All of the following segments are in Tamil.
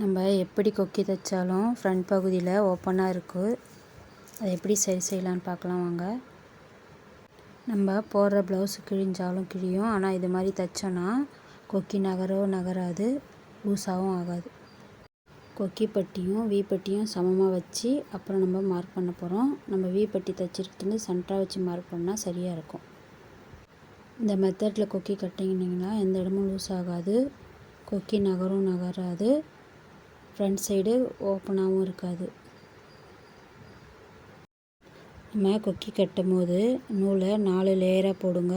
நம்ம எப்படி கொக்கி தைச்சாலும் ஃப்ரண்ட் பகுதியில் ஓப்பனாக இருக்குது அதை எப்படி சரி செய்யலான்னு பார்க்கலாம் வாங்க. நம்ம போடுற ப்ளவுஸ் கிழிஞ்சாலும் கிழியும். ஆனால் இது மாதிரி தைச்சோன்னா கொக்கி நகரோ நகராது லூஸாகவும் ஆகாது. கொக்கி பட்டியும் வி பட்டியும் சமமாக வச்சு அப்புறம் நம்ம மார்க் பண்ண போகிறோம் நம்ம வி பட்டி தைச்சிருக்கிறது சென்டராக வச்சு மார்க் பண்ணால் சரியாக இருக்கும். இந்த மெத்தடில் கொக்கி கட்டிங்கன்னா எந்த இடமும் லூஸ் ஆகாது. கொக்கி நகரும் நகராது. ஃப்ரண்ட் சைடு ஓப்பனாகவும் இருக்காது. நம்ம கொக்கி கட்டும் போது நூலை நாலு லேயராக போடுங்க.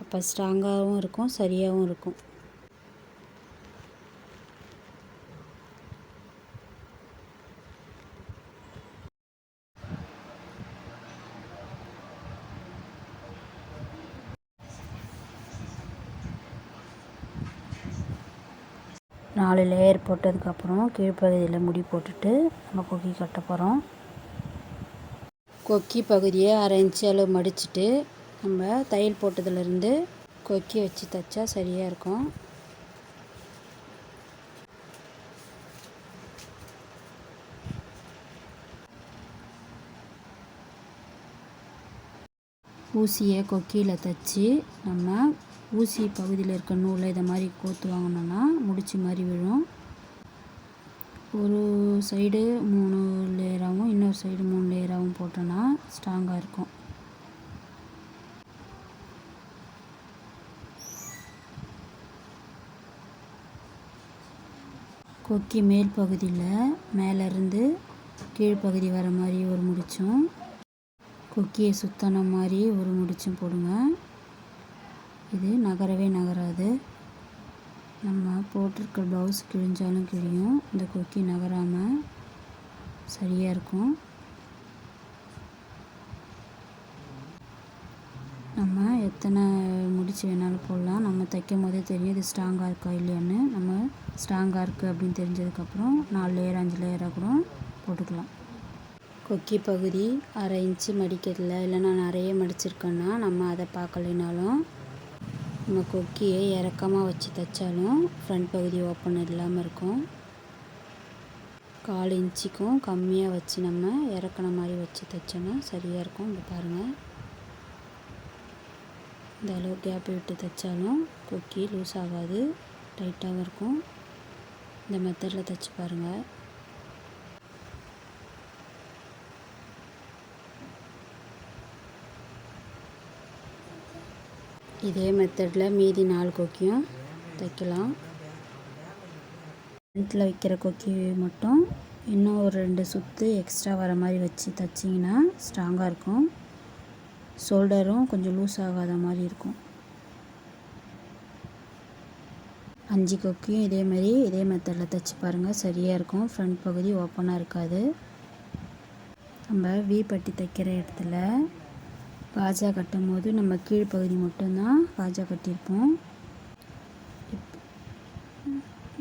அப்போ ஸ்ட்ராங்காகவும் இருக்கும் சரியாகவும் இருக்கும். நாலு லேயர் போட்டதுக்கப்புறம் கீழ்ப்பகுதியில் முடி போட்டுட்டு நம்ம கொக்கி கட்ட போகிறோம் கொக்கி பகுதியை அரை இன்ச்சு அளவு மடிச்சுட்டு நம்ம தையல் போட்டதுலேருந்து கொக்கி வச்சு தைச்சா சரியாக இருக்கும். ஊசியை கொக்கியில் தைச்சி நம்ம ஊசி பகுதியில் இருக்க நூலை இதை மாதிரி கோத்து வாங்கினோன்னா முடிச்சு மாதிரி விழும். ஒரு சைடு மூணு லேயராகவும் இன்னொரு சைடு மூணு லேயராகவும் போட்டோன்னா ஸ்ட்ராங்காக இருக்கும். கொக்கி மேல் பகுதியில் மேலேருந்து கீழ்ப்பகுதி வர மாதிரி ஒரு முடிச்சும் கொக்கியை சுத்தன மாதிரி ஒரு முடிச்சும் போடுங்க. இது நகரவே நகராது. நம்ம போட்டிருக்க ப்ளவுஸ் கிழிஞ்சாலும் கிழியும். இந்த கொக்கி நகராமல் சரியாக இருக்கும். நம்ம எத்தனை முடிச்சு வேணாலும் போடலாம். நம்ம தைக்கும் போதே தெரியும் இது ஸ்ட்ராங்காக இருக்கா இல்லையான்னு. நம்ம ஸ்ட்ராங்காக இருக்குது அப்படின்னு தெரிஞ்சதுக்கப்புறம் நாலு லேயர் அஞ்சு லேயராக கூட போட்டுக்கலாம். கொக்கி பகுதி அரை இன்ச்சு மடிக்கிறதுல இல்லை நான் நிறைய மடிச்சிருக்கேன்னா நம்ம அதை பார்க்கலைனாலும் நம்ம கொக்கியை இறக்கமாக வச்சு தைச்சாலும் ஃப்ரண்ட் பகுதி ஓப்பன் இல்லாமல் இருக்கும். கால் இன்ச்சுக்கும் கம்மியாக வச்சு நம்ம இறக்குன மாதிரி வச்சு தைச்சோன்னா சரியாக இருக்கும். இப்போ பாருங்கள் இந்த அளவு கேப் விட்டு தைச்சாலும் கொக்கி லூஸ் ஆகாது டைட்டாகவும் இருக்கும். இந்த மெத்தடில் தைச்சி பாருங்கள் இதே மெத்தடில் மீதி நாலு கொக்கியும் தைக்கலாம். ஃப்ரண்ட்டில் வைக்கிற கொக்கி மட்டும் இன்னும் ஒரு ரெண்டு சுற்று எக்ஸ்ட்ரா வர மாதிரி வச்சு தைச்சிங்கன்னா ஸ்ட்ராங்காக இருக்கும். ஷோல்டரும் கொஞ்சம் லூஸ் ஆகாத மாதிரி இருக்கும். அஞ்சு கொக்கியும் இதே மாதிரி இதே மெத்தடில் தைச்சி பாருங்கள் சரியாக இருக்கும். ஃப்ரண்ட் பகுதி ஓப்பனாக இருக்காது. நம்ம வி பட்டி தைக்கிற இடத்துல காஜா கட்டும் போது நம்ம கீழ்ப்பகுதி மட்டும்தான் காஜா கட்டியிருப்போம்.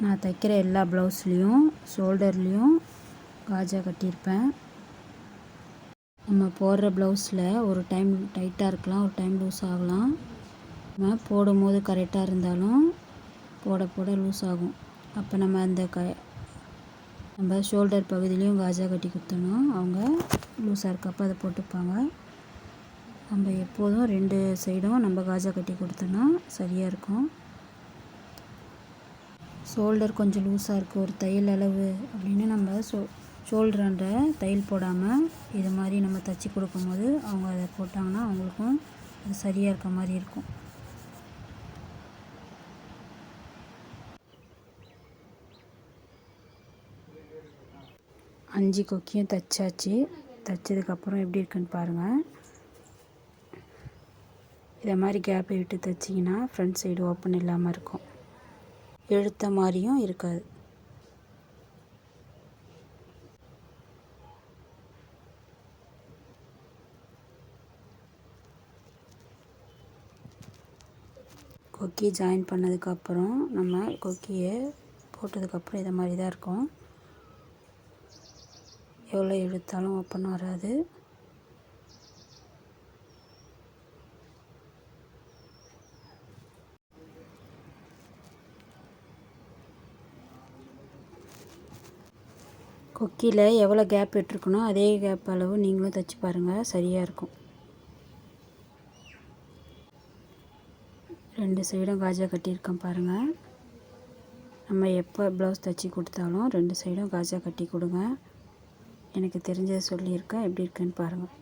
நான் தைக்கிற எல்லா ப்ளவுஸ்லேயும் ஷோல்டர்லேயும் காஜா கட்டியிருப்பேன். நம்ம போடுற ப்ளவுஸில் ஒரு டைம் டைட்டாக இருக்கலாம் ஒரு டைம் லூஸ் ஆகலாம். நம்ம போடும்போது கரெக்டாக இருந்தாலும் போட போட லூஸ் ஆகும். அப்போ நம்ம அந்த க நம்ம ஷோல்டர் பகுதியிலையும் காஜா கட்டி கொடுத்தோம் அவங்க லூஸாக இருக்கப்போ அதை போட்டுப்பாங்க. நம்ம எப்போதும் ரெண்டு சைடும் நம்ம காஜா கட்டி கொடுத்தோன்னா சரியாக இருக்கும். ஷோல்டர் கொஞ்சம் லூஸாக இருக்குது ஒரு தையல் அளவு அப்படின்னு நம்ம ஷோ ஷோல்டராண்ட தையல் போடாமல் இது மாதிரி நம்ம தைச்சி கொடுக்கும்போது அவங்க அதை போட்டாங்கன்னா அவங்களுக்கும் அது சரியாக இருக்க மாதிரி இருக்கும். அஞ்சு கொக்கியும் தைச்சாச்சு. தைச்சதுக்கப்புறம் எப்படி இருக்குன்னு பாருங்கள் இதை மாதிரி கேப்பை விட்டு தைச்சிங்கன்னா ஃப்ரண்ட் சைடு ஓப்பன் இல்லாமல் இருக்கும். எழுத்த மாதிரியும் இருக்காது. கொக்கி ஜாயின் பண்ணதுக்கப்புறம் நம்ம கொக்கியை போட்டதுக்கப்புறம் இதை மாதிரி தான் இருக்கும். எவ்வளோ எழுத்தாலும் ஓப்பன் வராது. கொக்கியில் எவ்வளோ கேப் விட்டுருக்கணும் அதே கேப் அளவு நீங்களும் தைச்சி பாருங்கள் சரியாக இருக்கும். ரெண்டு சைடும் காஜா கட்டியிருக்கேன் பாருங்கள் நம்ம எப்போ ப்ளவுஸ் தைச்சி கொடுத்தாலும் ரெண்டு சைடும் காஜா கட்டி கொடுங்க. எனக்கு தெரிஞ்சதை சொல்லியிருக்கேன். எப்படி இருக்குன்னு பாருங்கள்